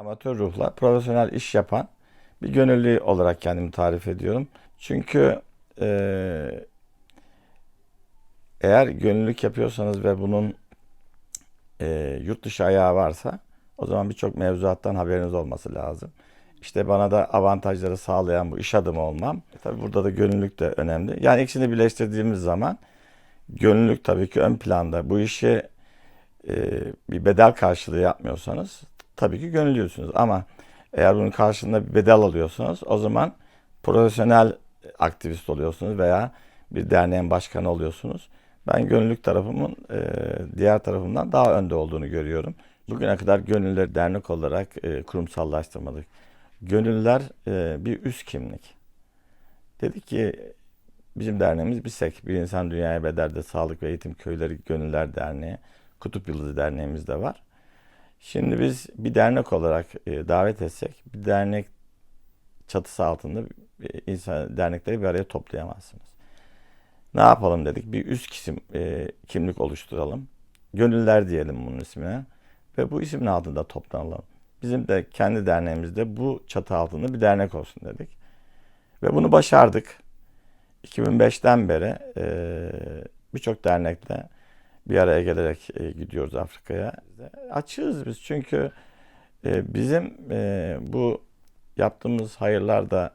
amatör ruhla profesyonel iş yapan bir gönüllü olarak kendimi tarif ediyorum. Çünkü eee, eğer gönüllülük yapıyorsanız ve bunun eee, yurt dışı ayağı varsa o zaman birçok mevzuattan haberiniz olması lazım. İşte bana da avantajları sağlayan bu iş adamı olmam. E tabii burada da gönüllülük de önemli. Yani ikisini birleştirdiğimiz zaman gönüllülük tabii ki ön planda. Bu işi e, bir bedel karşılığı yapmıyorsanız tabii ki gönüllüyorsunuz. Ama eğer bunun karşılığında bir bedel alıyorsanız o zaman profesyonel aktivist oluyorsunuz veya bir derneğin başkanı oluyorsunuz. Ben gönüllülük tarafımın e, diğer tarafından daha önde olduğunu görüyorum. Bugüne kadar gönüllüleri dernek olarak e, kurumsallaştırmadık. Gönüllüler e, bir üst kimlik. Dedik ki bizim derneğimiz BİSEK, Bir İnsan Dünyaya Bedel'de Sağlık ve Eğitim Köyleri Gönüller Derneği, Kutup Yıldızı Derneğimiz de var. Şimdi biz bir dernek olarak e, davet etsek, bir dernek çatısı altında e, insan dernekleri bir araya toplayamazsınız. Ne yapalım dedik, bir üst kisim e, kimlik oluşturalım. Gönüller diyelim bunun ismine ve bu ismin altında toplanalım. Bizim de kendi derneğimizde bu çatı altında bir dernek olsun dedik. Ve bunu başardık. 2005'ten beri e, birçok dernekle bir araya gelerek e, gidiyoruz Afrika'ya. Açığız biz çünkü e, bizim e, bu yaptığımız hayırlarda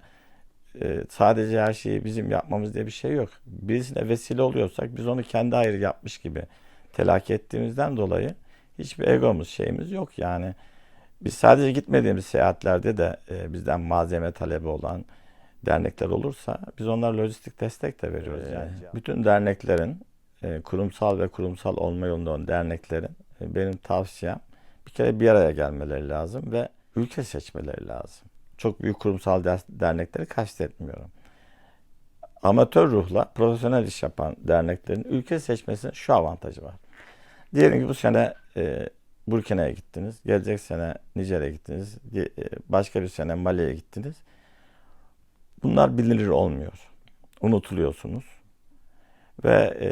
e, sadece her şeyi bizim yapmamız diye bir şey yok. Birisine vesile oluyorsak biz onu kendi hayır yapmış gibi telakki ettiğimizden dolayı hiçbir egomuz şeyimiz yok yani. Biz sadece gitmediğimiz seyahatlerde de e, bizden malzeme talebi olan dernekler olursa biz onlara lojistik destek de veriyoruz yani. Bütün derneklerin e, kurumsal ve kurumsal olma yolunda olan derneklerin e, benim tavsiyem bir kere bir araya gelmeleri lazım ve ülke seçmeleri lazım. Çok büyük kurumsal der- dernekleri kastetmiyorum. Amatör ruhla profesyonel iş yapan derneklerin ülke seçmesinin şu avantajı var. Diyelim ki bu sene e, Burkina'ya gittiniz, gelecek sene Nijer'e gittiniz, e, başka bir sene Mali'ye gittiniz. Bunlar bilinir olmuyor. Unutuluyorsunuz. Ve e,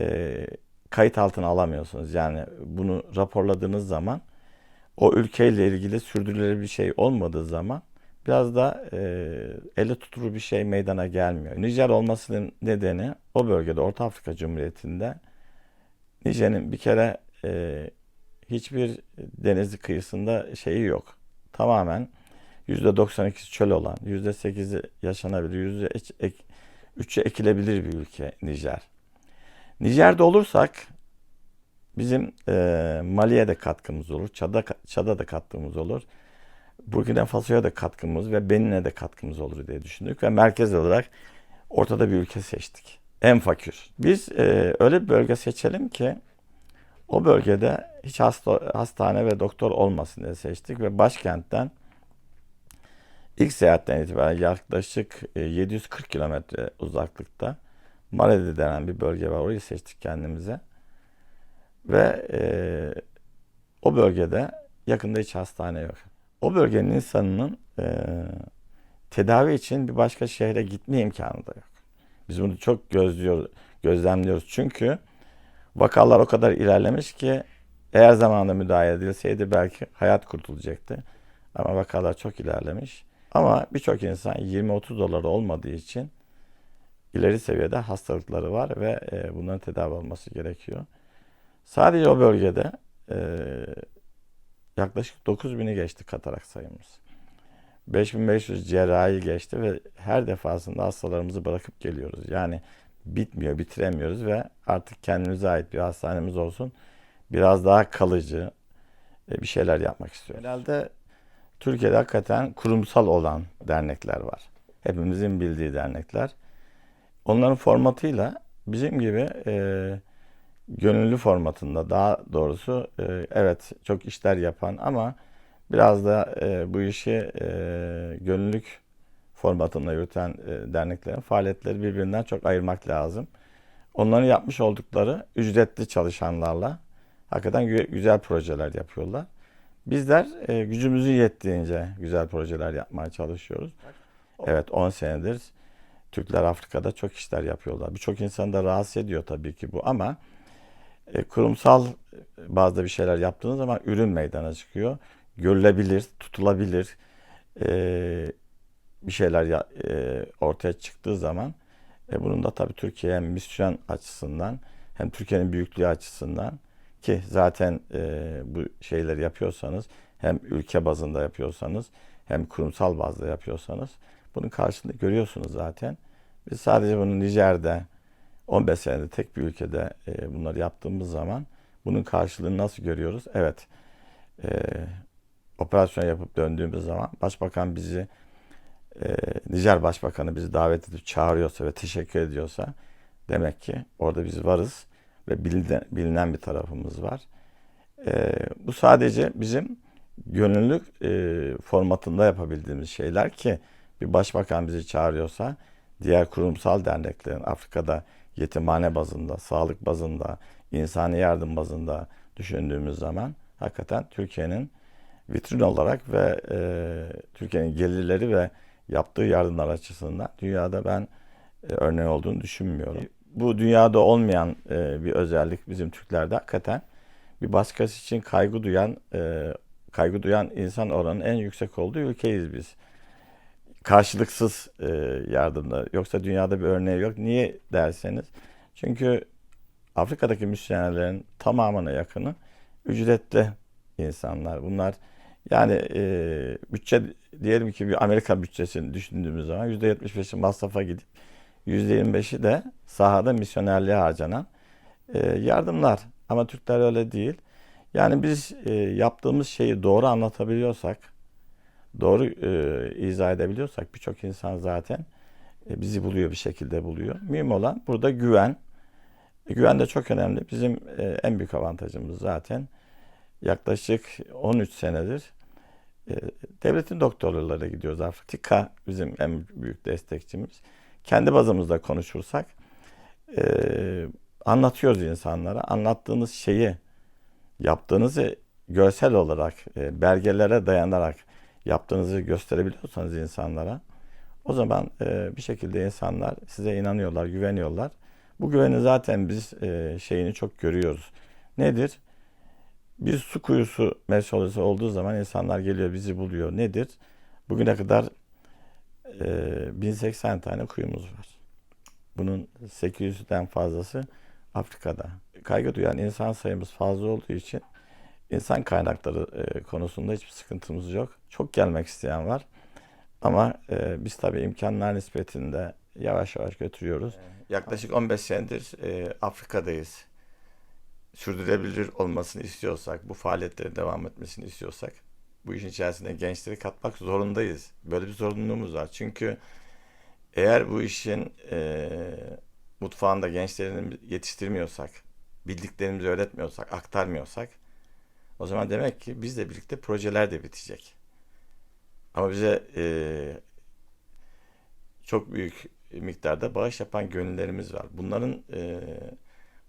kayıt altına alamıyorsunuz. Yani bunu raporladığınız zaman o ülkeyle ilgili sürdürülebilir bir şey olmadığı zaman biraz da e, elle tutulur bir şey meydana gelmiyor. Nijer olmasının nedeni o bölgede Orta Afrika Cumhuriyeti'nde Nijer'in bir kere e, hiçbir deniz kıyısında şeyi yok. Tamamen %92'si çöl olan, %8'i yaşanabilir, %3'ü ekilebilir bir ülke Nijer. Nijer'de olursak bizim e, Mali'ye de katkımız olur, Çad'a, Çad'a da katkımız olur. Burkina Faso'ya da katkımız ve Benin'e de katkımız olur diye düşündük ve merkez olarak ortada bir ülke seçtik. En fakir. Biz e, öyle bir bölge seçelim ki o bölgede hiç hasta, hastane ve doktor olmasın diye seçtik ve başkentten ilk seyahatten itibaren yaklaşık e, 740 kilometre uzaklıkta Maredi denen bir bölge var. Orayı seçtik kendimize. Ve e, o bölgede yakında hiç hastane yok. O bölgenin insanının e, tedavi için bir başka şehre gitme imkanı da yok. Biz bunu çok gözlüyor, gözlemliyoruz. Çünkü vakalar o kadar ilerlemiş ki eğer zamanında müdahale edilseydi belki hayat kurtulacaktı. Ama vakalar çok ilerlemiş. Ama birçok insan 20-30 doları olmadığı için ileri seviyede hastalıkları var ve e, bunların tedavi olması gerekiyor. Sadece o bölgede e, yaklaşık 9000'i geçti katarak sayımız. 5500 cerrahi geçti ve her defasında hastalarımızı bırakıp geliyoruz. Yani bitmiyor, bitiremiyoruz ve artık kendimize ait bir hastanemiz olsun. Biraz daha kalıcı e, bir şeyler yapmak istiyoruz. Genelde Türkiye'de hakikaten kurumsal olan dernekler var. Hepimizin bildiği dernekler. Onların formatıyla bizim gibi e, gönüllü formatında daha doğrusu e, evet çok işler yapan ama biraz da e, bu işi e, gönüllülük formatında yürüten e, derneklerin faaliyetleri birbirinden çok ayırmak lazım. Onların yapmış oldukları ücretli çalışanlarla hakikaten gü- güzel projeler yapıyorlar. Bizler e, gücümüzün yettiğince güzel projeler yapmaya çalışıyoruz. Evet 10 senedir Türkler Afrika'da çok işler yapıyorlar. Birçok insanı da rahatsız ediyor tabii ki bu ama e, kurumsal bazda bir şeyler yaptığınız zaman ürün meydana çıkıyor. görülebilir, tutulabilir e, bir şeyler ya- e, ortaya çıktığı zaman e, bunun da tabii Türkiye'ye hem misyon açısından hem Türkiye'nin büyüklüğü açısından ki zaten e, bu şeyleri yapıyorsanız hem ülke bazında yapıyorsanız hem kurumsal bazda yapıyorsanız bunun karşılığını görüyorsunuz zaten. Biz sadece bunu Nijer'de 15 senede tek bir ülkede e, bunları yaptığımız zaman bunun karşılığını nasıl görüyoruz? Evet. E, operasyon yapıp döndüğümüz zaman başbakan bizi e, Nijer Başbakanı bizi davet edip çağırıyorsa ve teşekkür ediyorsa demek ki orada biz varız ve bilinen, bilinen bir tarafımız var. E, bu sadece bizim gönüllülük e, formatında yapabildiğimiz şeyler ki bir başbakan bizi çağırıyorsa diğer kurumsal derneklerin Afrika'da yetimhane bazında, sağlık bazında, insani yardım bazında düşündüğümüz zaman hakikaten Türkiye'nin vitrin olarak ve e, Türkiye'nin gelirleri ve yaptığı yardımlar açısından dünyada ben e, örneği olduğunu düşünmüyorum. Bu dünyada olmayan e, bir özellik bizim Türklerde hakikaten bir başkası için kaygı duyan e, kaygı duyan insan oranının en yüksek olduğu ülkeyiz biz. Karşılıksız e, yardımda. Yoksa dünyada bir örneği yok. Niye derseniz. Çünkü Afrika'daki misyonerlerin tamamına yakını ücretli insanlar. Bunlar yani e, bütçe diyelim ki bir Amerika bütçesini düşündüğümüz zaman %75'i masrafa gidip %25'i de sahada misyonerliğe harcanan e, yardımlar. Ama Türkler öyle değil. Yani biz e, yaptığımız şeyi doğru anlatabiliyorsak, doğru e, izah edebiliyorsak birçok insan zaten e, bizi buluyor bir şekilde buluyor. Mühim olan burada güven. E, güven de çok önemli. Bizim e, en büyük avantajımız zaten yaklaşık 13 senedir e, devletin doktorlarına gidiyoruz. Afrika bizim en büyük destekçimiz. Kendi bazımızda konuşursak e, anlatıyoruz insanlara. Anlattığınız şeyi yaptığınızı görsel olarak e, belgelere dayanarak yaptığınızı gösterebiliyorsanız insanlara o zaman e, bir şekilde insanlar size inanıyorlar, güveniyorlar. Bu güveni zaten biz e, şeyini çok görüyoruz. Nedir? Bir su kuyusu meselesi olduğu zaman insanlar geliyor bizi buluyor. Nedir? Bugüne kadar e, 1080 tane kuyumuz var. Bunun 800'den fazlası Afrika'da. Kaygı duyan insan sayımız fazla olduğu için insan kaynakları e, konusunda hiçbir sıkıntımız yok. Çok gelmek isteyen var. Ama e, biz tabii imkanlar nispetinde yavaş yavaş götürüyoruz. Yaklaşık 15 senedir e, Afrika'dayız. Sürdürülebilir olmasını istiyorsak, bu faaliyetlerin devam etmesini istiyorsak bu işin içerisine gençleri katmak zorundayız. Böyle bir zorunluluğumuz var. Çünkü eğer bu işin e, mutfağında gençlerini yetiştirmiyorsak, bildiklerimizi öğretmiyorsak, aktarmıyorsak o zaman demek ki bizle birlikte projeler de bitecek. Ama bize e, çok büyük miktarda bağış yapan gönüllerimiz var. Bunların e,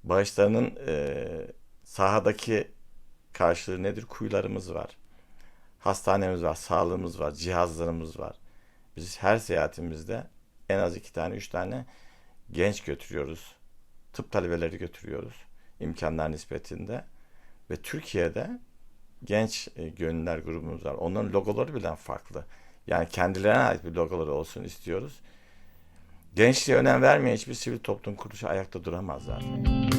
bağışlarının e, sahadaki karşılığı nedir? Kuyularımız var. Hastanemiz var, sağlığımız var, cihazlarımız var. Biz her seyahatimizde en az iki tane, üç tane genç götürüyoruz. Tıp talebeleri götürüyoruz imkanlar nispetinde. Ve Türkiye'de genç e, gönüller grubumuz var. Onların logoları bile farklı. Yani kendilerine ait bir logoları olsun istiyoruz. Gençliğe önem vermeyen hiçbir sivil toplum kuruluşu ayakta duramaz zaten.